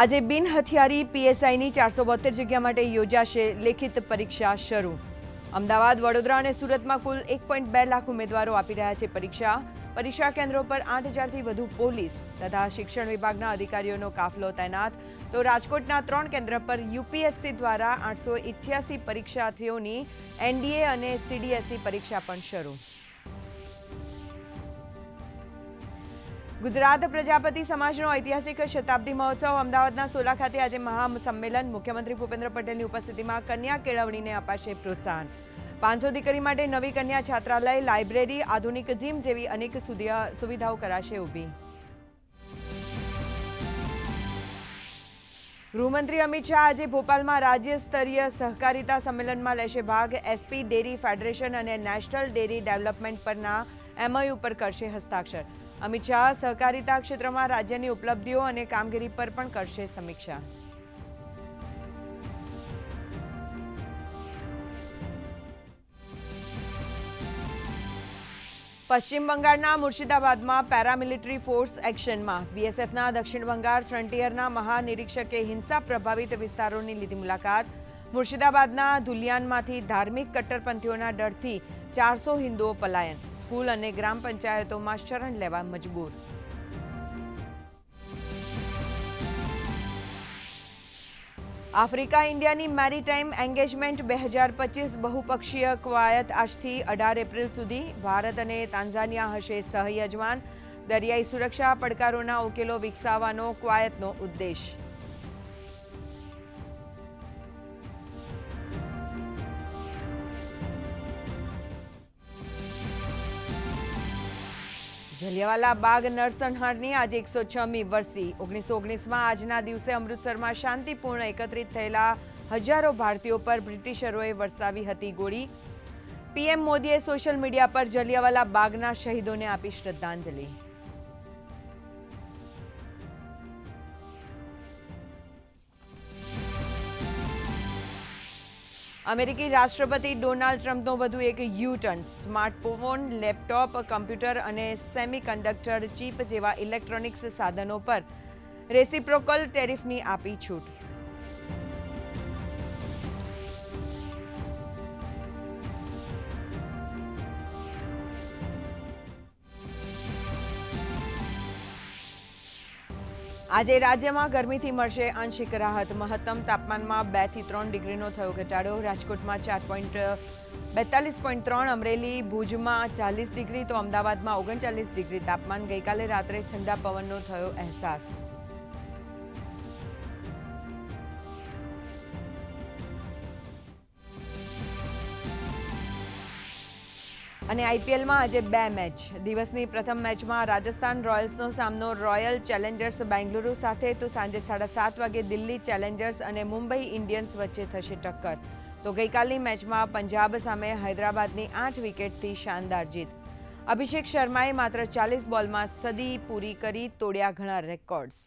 આજે બિન હથિયારી પીએસઆઈની ચારસો બોતેર જગ્યા માટે યોજાશે લેખિત પરીક્ષા શરૂ. અમદાવાદ, વડોદરા અને સુરતમાં કુલ એક પોઈન્ટ બે લાખ ઉમેદવારો આપી રહ્યા છે પરીક્ષા. પરીક્ષા કેન્દ્રો પર આઠ હજારથી વધુ પોલીસ તથા શિક્ષણ વિભાગના અધિકારીઓનો કાફલો તૈનાત. તો રાજકોટના ત્રણ કેન્દ્ર પર યુપીએસસી દ્વારા આઠસો પરીક્ષાર્થીઓની એનડીએ અને સીડીએસની પરીક્ષા પણ શરૂ. ગુજરાત પ્રજાપતિ સમાજનો ઐતિહાસિક શતાબ્દી મહોત્સવ અમદાવાદના સોલા ખાતે આજે મહાસંમેલન. મુખ્યમંત્રી ભૂપેન્દ્ર પટેલની ઉપસ્થિતિમાં કન્યા કેળવણીને અપાશે પ્રોત્સાહન. પાંચસો દીકરી માટે નવી કન્યા છાત્રાલય, લાઇબ્રેરી, આધુનિક જીમ જેવી અનેક સુવિધાઓ કરાશે ઊભી. ગૃહમંત્રી અમિત શાહ આજે ભોપાલમાં રાજ્ય સ્તરીય સહકારિતા સંમેલનમાં લેશે ભાગ. એસપી ડેરી ફેડરેશન અને નેશનલ ડેરી ડેવલપમેન્ટ પરના એમઓયુ પર કરશે હસ્તાક્ષર. અમિત શાહ સહકારિતા ક્ષેત્રમાં રાજ્યની ઉપલબ્ધિઓ અને કામગીરી પર પણ કરશે સમીક્ષા. પશ્ચિમ બંગાળના મુર્શિદાબાદમાં પેરામિલિટરી ફોર્સ એક્શનમાં. બીએસએફના દક્ષિણ બંગાળ ફ્રન્ટિયરના મહાનિરીક્ષકે હિંસા પ્રભાવિત વિસ્તારોની લીધી મુલાકાત. મુર્શિદાબાદના ધુલિયાનમાંથી ધાર્મિક કટ્ટરપંથીઓના ડરથી ચારસો હિન્દુઓ પલાયન. સ્કૂલ અને ગ્રામ પંચાયતોમાં શરણ લેવા મજબૂર. આફ્રિકા ઇન્ડિયાની મેરીટાઈમ એન્ગેજમેન્ટ બે હજાર પચીસ બહુપક્ષીય કવાયત આજથી અઢાર એપ્રિલ સુધી ભારત અને તાન્ઝાનિયા હશે સહયજમાન દરિયાઈ સુરક્ષા પડકારોના ઉકેલો વિકસાવવાનો કવાયતનો ઉદ્દેશ. જલિયાવાલા બાગ નરસંહારની આજે એકસો છમી વર્ષી. ઓગણીસો ઓગણીસમાં આજના દિવસે અમૃતસરમાં શાંતિપૂર્ણ એકત્રિત થયેલા હજારો ભારતીયો પર બ્રિટિશરોએ વરસાવી હતી ગોળી. પીએમ મોદીએ સોશિયલ મીડિયા પર જલિયાવાલા બાગના શહીદોને આપી શ્રદ્ધાંજલિ. અમેરિકી રાષ્ટ્રપતિ ડોનાલ્ડ ટ્રમ્પનો વધુ એક U turn smartphone, laptop, computer અને સેમિકન્ડક્ટર, ચીપ જેવા ઇલેક્ટ્રોનિક્સ સાધનો પર રેસિપ્રોકલ ટેરિફની આપી છૂટ. આજે રાજ્યમાં ગરમીથી મળશે આંશિક રાહત. મહત્તમ તાપમાનમાં બેથી ત્રણ ડિગ્રીનો થયો ઘટાડો. રાજકોટમાં ચાર પોઈન્ટ, બેતાલીસ પોઈન્ટ ત્રણ, અમરેલી, ભુજમાં ચાલીસ ડિગ્રી, તો અમદાવાદમાં ઓગણચાલીસ ડિગ્રી તાપમાન. ગઈકાલે રાત્રે ઠંડા પવનનો થયો અહેસાસ. અને આઈપીએલમાં આજે બે મેચ. દિવસની પ્રથમ મેચમાં રાજસ્થાન રોયલ્સનો સામનો રોયલ ચેલેન્જર્સ બેંગલુરુ સાથે, તો સાંજે સાડા સાત વાગે દિલ્હી ચેલેન્જર્સ અને મુંબઈ ઇન્ડિયન્સ વચ્ચે થશે ટક્કર. તો ગઈકાલની મેચમાં પંજાબ સામે હૈદરાબાદની આઠ વિકેટથી શાનદાર જીત. અભિષેક શર્માએ માત્ર ચાલીસ બોલમાં સદી પૂરી કરી તોડ્યા ઘણા રેકોર્ડ્સ.